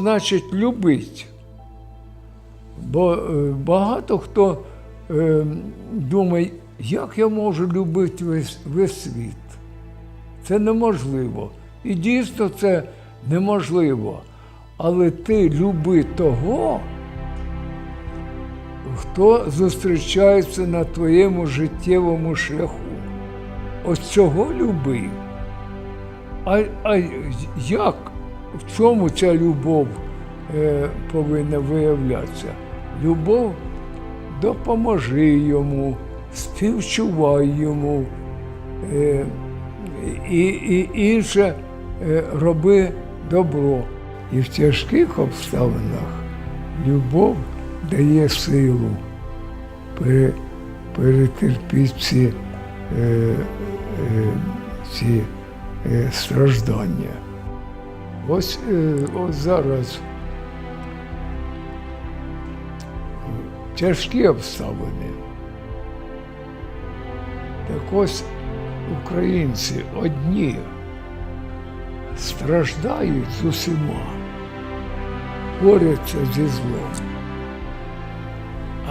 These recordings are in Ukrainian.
значить любить? Бо е, багато хто е, думає, як я можу любити весь, весь світ. Це неможливо. І дійсно це неможливо. Але ти люби того, хто зустрічається на твоєму життєвому шляху. Ось цього люби. А, а як, в чому ця любов е, повинна виявлятися? Любов допоможи йому, співчувай йому е, і, і інше е, роби добро. І в тяжких обставинах любов дає силу перетерпіти ці, ці страждання. Ось, е, ось зараз тяжкі обставини. Так ось українці одні страждають з усіма, борються зі злом,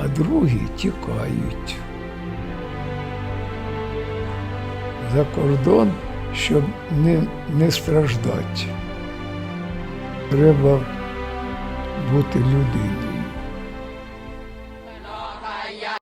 а другі тікають за кордон, щоб не, не страждати. Треба бути людиною.